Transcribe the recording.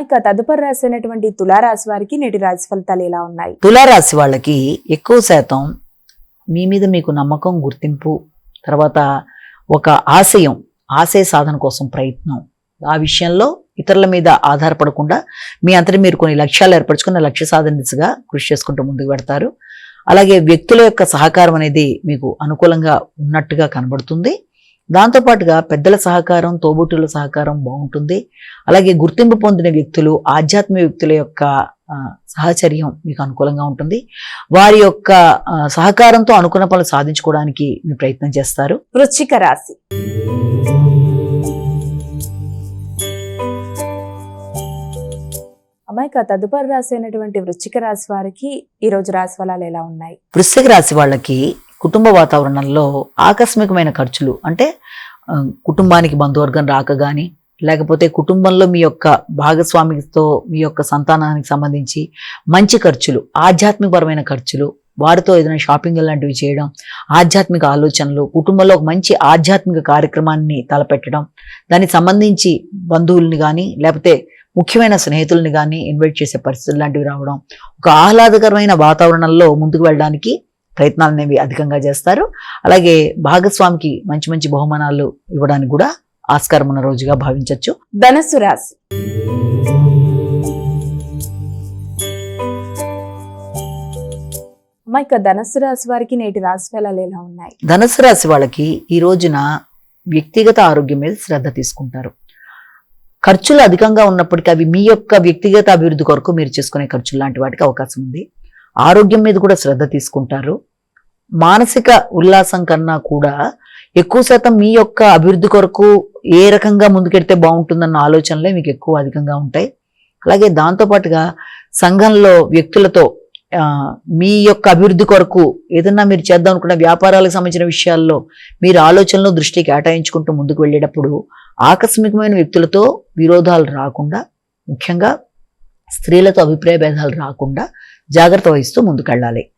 ఇక తదుపరి రాసినటువంటి తులారాశి వారికి నేటి రాశి ఫలితాలు ఎలా ఉన్నాయి? తులారాశి వాళ్ళకి ఎక్కువ శాతం మీ మీద మీకు నమ్మకం గుర్తింపు తర్వాత ఒక ఆశయం ఆశయ సాధన కోసం ప్రయత్నం. ఆ విషయంలో ఇతరుల మీద ఆధారపడకుండా మీ అంతటి మీరు కొన్ని లక్ష్యాలు ఏర్పరచుకున్న లక్ష్య సాధన దిశగా కృషి చేసుకుంటూ ముందుకు పెడతారు అలాగే వ్యక్తుల యొక్క సహకారం అనేది మీకు అనుకూలంగా ఉన్నట్టుగా కనబడుతుంది. దాంతోపాటుగా పెద్దల సహకారం తోబుట్టుల సహకారం బాగుంటుంది. అలాగే గుర్తింపు పొందిన వ్యక్తులు ఆధ్యాత్మిక వ్యక్తుల యొక్క సహచర్యం మీకు అనుకూలంగా ఉంటుంది. వారి యొక్క సహకారంతో అనుకున్న పనులు సాధించుకోవడానికి మీ ప్రయత్నం చేస్తారు. వృశ్చిక రాశి. అమ్మాయి ఇక తదుపరి రాసినటువంటి వృశ్చిక రాశి వారికి ఈ రోజు రాశి ఫలాలు ఎలా ఉన్నాయి? వృశ్చిక రాశి వాళ్ళకి కుటుంబ వాతావరణంలో ఆకస్మికమైన ఖర్చులు అంటే కుటుంబానికి బంధువర్గం రాక కానీ లేకపోతే కుటుంబంలో మీ యొక్క భాగస్వామితో మీ యొక్క సంతానానికి సంబంధించి మంచి ఖర్చులు ఆధ్యాత్మికపరమైన ఖర్చులు వారితో ఏదైనా షాపింగ్ లాంటివి చేయడం ఆధ్యాత్మిక ఆలోచనలు కుటుంబంలో ఒక మంచి ఆధ్యాత్మిక కార్యక్రమాన్ని తలపెట్టడం దానికి సంబంధించి బంధువుల్ని కానీ లేకపోతే ముఖ్యమైన స్నేహితుల్ని కానీ ఇన్వైట్ చేసే పరిస్థితులు లాంటివి రావడం ఒక ఆహ్లాదకరమైన వాతావరణంలో ముందుకు వెళ్ళడానికి ప్రయత్నాలు అనేవి అధికంగా చేస్తారు. అలాగే భాగస్వామికి మంచి మంచి బహుమానాలు ఇవ్వడానికి కూడా ఆస్కారం ఉన్న రోజుగా భావించవచ్చు ధనస్సు రాశి. ఇక ధనస్సు రాశి వారికి నేటి రాశి ఫలాలు ఎలా ఉన్నాయి? ధనుసు రాశి వాళ్ళకి ఈ రోజున వ్యక్తిగత ఆరోగ్యం మీద శ్రద్ధ తీసుకుంటారు. ఖర్చులు అధికంగా ఉన్నప్పటికీ అవి మీ యొక్క వ్యక్తిగత అభివృద్ధి కొరకు మీరు చేసుకునే ఖర్చులు లాంటి వాటికి అవకాశం ఉంది. ఆరోగ్యం మీద కూడా శ్రద్ధ తీసుకుంటారు. మానసిక ఉల్లాసం కన్నా కూడా ఎక్కువ శాతం మీ యొక్క అభివృద్ధి కొరకు ఏ రకంగా ముందుకెడితే బాగుంటుందన్న ఆలోచనలే మీకు ఎక్కువ అధికంగా ఉంటాయి. అలాగే దాంతోపాటుగా సంఘంలో వ్యక్తులతో మీ యొక్క అభివృద్ధి కొరకు ఏదన్నా మీరు చేద్దాం అనుకున్న వ్యాపారాలకు సంబంధించిన విషయాల్లో మీరు ఆలోచనలు దృష్టి కేటాయించుకుంటూ ముందుకు వెళ్ళేటప్పుడు ఆకస్మికమైన వ్యక్తులతో విరోధాలు రాకుండా ముఖ్యంగా స్త్రీలతో అభిప్రాయ భేదాలు రాకుండా జాగ్రత్త వహిస్తూ ముందుకెళ్ళాలి.